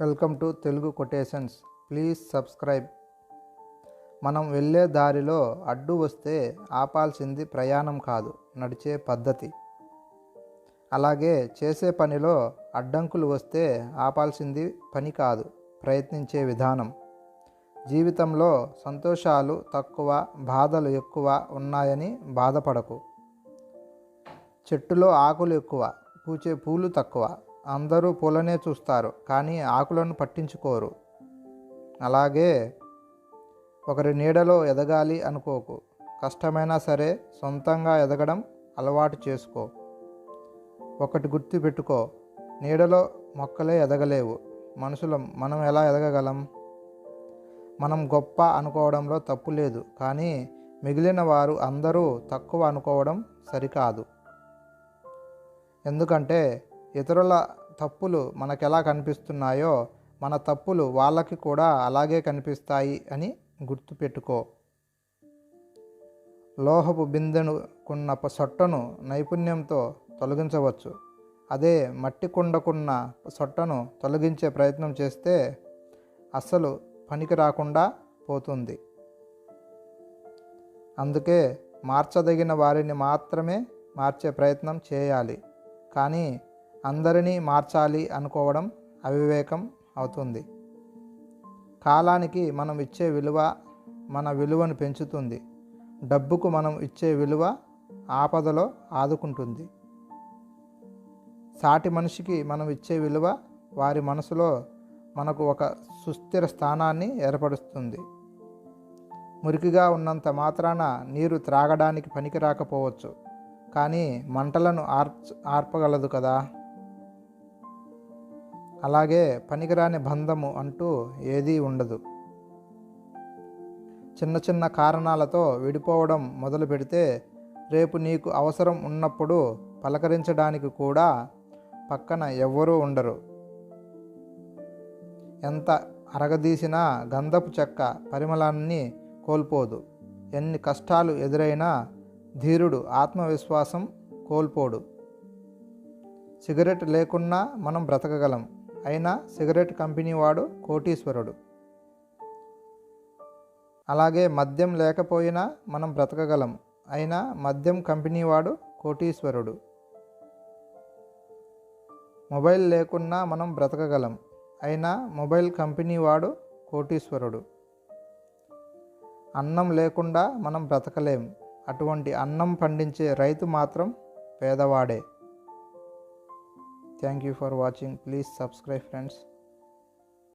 Welcome to Telugu quotations. Please subscribe. మనం వెళ్ళే దారిలో అడ్డు వస్తే ఆపాల్సింది ప్రయాణం కాదు నడిచే పద్ధతి. అలాగే చేసే పనిలో అడ్డంకులు వస్తే ఆపాల్సింది పని కాదు ప్రయత్నించే విధానం. జీవితంలో సంతోషాలు తక్కువ బాధలు ఎక్కువ ఉన్నాయని బాధపడకు. చెట్టులో ఆకులు ఎక్కువ పూచే పూలు తక్కువ. అందరూ పూలనే చూస్తారు కానీ ఆకులను పట్టించుకోరు. అలాగే ఒకరి నీడలో ఎదగాలి అనుకోకు. కష్టమైనా సరే సొంతంగా ఎదగడం అలవాటు చేసుకో. ఒకటి గుర్తు పెట్టుకో నీడలో మొక్కలే ఎదగలేవు. మనుషులం మనం ఎలా ఎదగగలం? మనం గొప్ప అనుకోవడంలో తప్పు లేదు కానీ మిగిలిన వారు అందరూ తక్కువ అనుకోవడం సరికాదు. ఎందుకంటే ఇతరుల తప్పులు మనకెలా కనిపిస్తున్నాయో మన తప్పులు వాళ్ళకి కూడా అలాగే కనిపిస్తాయి అని గుర్తుపెట్టుకో. లోహపు బిందెనుకున్న సొట్టను నైపుణ్యంతో తొలగించవచ్చు. అదే మట్టి కుండకున్న సొట్టను తొలగించే ప్రయత్నం చేస్తే అస్సలు పనికి రాకుండా పోతుంది. అందుకే మార్చదగిన వారిని మాత్రమే మార్చే ప్రయత్నం చేయాలి. కానీ అందరినీ మార్చాలి అనుకోవడం అవివేకం అవుతుంది. కాలానికి మనం ఇచ్చే విలువ మన విలువను పెంచుతుంది. డబ్బుకు మనం ఇచ్చే విలువ ఆపదలో ఆదుకుంటుంది. సాటి మనిషికి మనం ఇచ్చే విలువ వారి మనసులో మనకు ఒక సుస్థిర స్థానాన్ని ఏర్పరుస్తుంది. మురికిగా ఉన్నంత మాత్రాన నీరు త్రాగడానికి పనికి రాకపోవచ్చు. కానీ మంటలను ఆర్చ్ ఆర్పగలదు కదా. అలాగే పనికిరాని బంధము అంటూ ఏదీ ఉండదు. చిన్న చిన్న కారణాలతో విడిపోవడం మొదలు పెడితే రేపు నీకు అవసరం ఉన్నప్పుడు పలకరించడానికి కూడా పక్కన ఎవ్వరూ ఉండరు. ఎంత అరగదీసినా గంధపు చెక్క పరిమళాన్ని కోల్పోదు. ఎన్ని కష్టాలు ఎదురైనా ధీరుడు ఆత్మవిశ్వాసం కోల్పోడు. సిగరెట్ లేకున్నా మనం బ్రతకగలం. అయినా సిగరెట్ కంపెనీ వాడు కోటీశ్వరుడు. అలాగే మద్యం లేకపోయినా మనం బ్రతకగలం. అయినా మద్యం కంపెనీ వాడు కోటీశ్వరుడు. మొబైల్ లేకున్నా మనం బ్రతకగలం. అయినా మొబైల్ కంపెనీ వాడు కోటీశ్వరుడు. అన్నం లేకుండా మనం బ్రతకలేం. అటువంటి అన్నం పండించే రైతు మాత్రం పేదవాడే. Thank you for watching. Please subscribe, friends.